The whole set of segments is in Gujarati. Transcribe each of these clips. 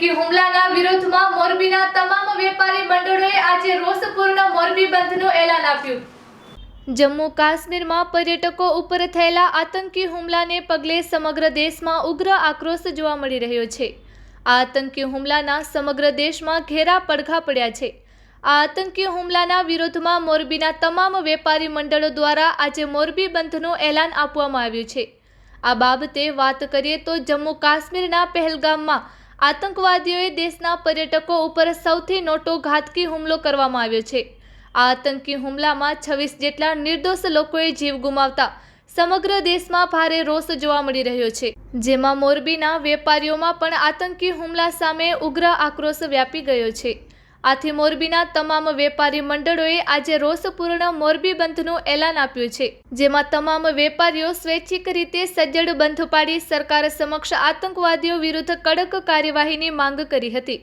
કુટકી હુમલાના વિરોધમાં મોરબીના તમામ વેપારી મંડળોએ આજે રોષપૂર્ણ મોરબી બંધનું એલાન આપ્યું. જમ્મુ કાશ્મીરમાં પર્યટકો ઉપર થયેલા આતંકી હુમલાને પગલે સમગ્ર દેશમાં ઉગ્ર આક્રોશ જોવા મળી રહ્યો છે. આ આતંકી હુમલાના સમગ્ર દેશમાં ઘેરા પડઘા પડ્યા છે. આ આતંકી હુમલાના વિરોધમાં મોરબીના તમામ વેપારી મંડળો દ્વારા આજે મોરબી બંધનું એલાન આપવામાં આવ્યું છે. આ બાબતે વાત કરીએ તો જમ્મુ કાશ્મીરના પહેલગામમાં આતંકવાદીઓએ દેશના પર્યટકો ઉપર સૌથી મોટો ઘાતકી હુમલો કરવામાં આવ્યો છે. આ આતંકી હુમલામાં છવ્વીસ જેટલા નિર્દોષ લોકોએ જીવ ગુમાવતા સમગ્ર દેશમાં ભારે રોષ જોવા મળી રહ્યો છે. જેમાં મોરબીના વેપારીઓમાં પણ આતંકી હુમલા સામે ઉગ્ર આક્રોશ વ્યાપી ગયો છે. આથી મોરબીના તમામ વેપારી મંડળોએ આજે રોષપૂર્ણ મોરબી બંધનું એલાન આપ્યું છે, જેમાં તમામ વેપારીઓ સ્વૈચ્છિક રીતે સજ્જડ બંધ પાડી સરકાર સમક્ષ આતંકવાદીઓ વિરુદ્ધ કડક કાર્યવાહીની માંગ કરી હતી.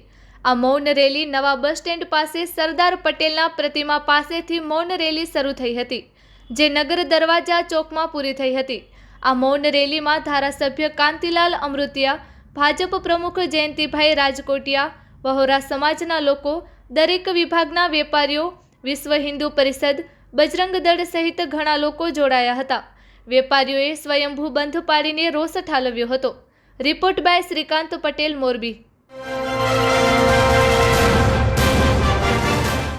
આ મૌન રેલી નવા બસ સ્ટેન્ડ પાસે સરદાર પટેલના પ્રતિમા પાસેથી મૌન રેલી શરૂ થઈ હતી, જે નગર દરવાજા ચોકમાં પૂરી થઈ હતી. આ મૌન રેલીમાં ધારાસભ્ય કાંતિલાલ અમૃતિયા, ભાજપ પ્રમુખ જયંતિભાઈ રાજકોટિયા વહોરા સમાજના લોકો, દરેક વિભાગના વેપારીઓ, વિશ્વ હિન્દુ પરિષદ, બજરંગ દળ સહિત ઘણા લોકો જોડાયા હતા. વેપારીઓએ સ્વયંભૂ બંધ પાડીને રોષ ઠાલવ્યો હતો. Report by Shrikant Patel, Morbi.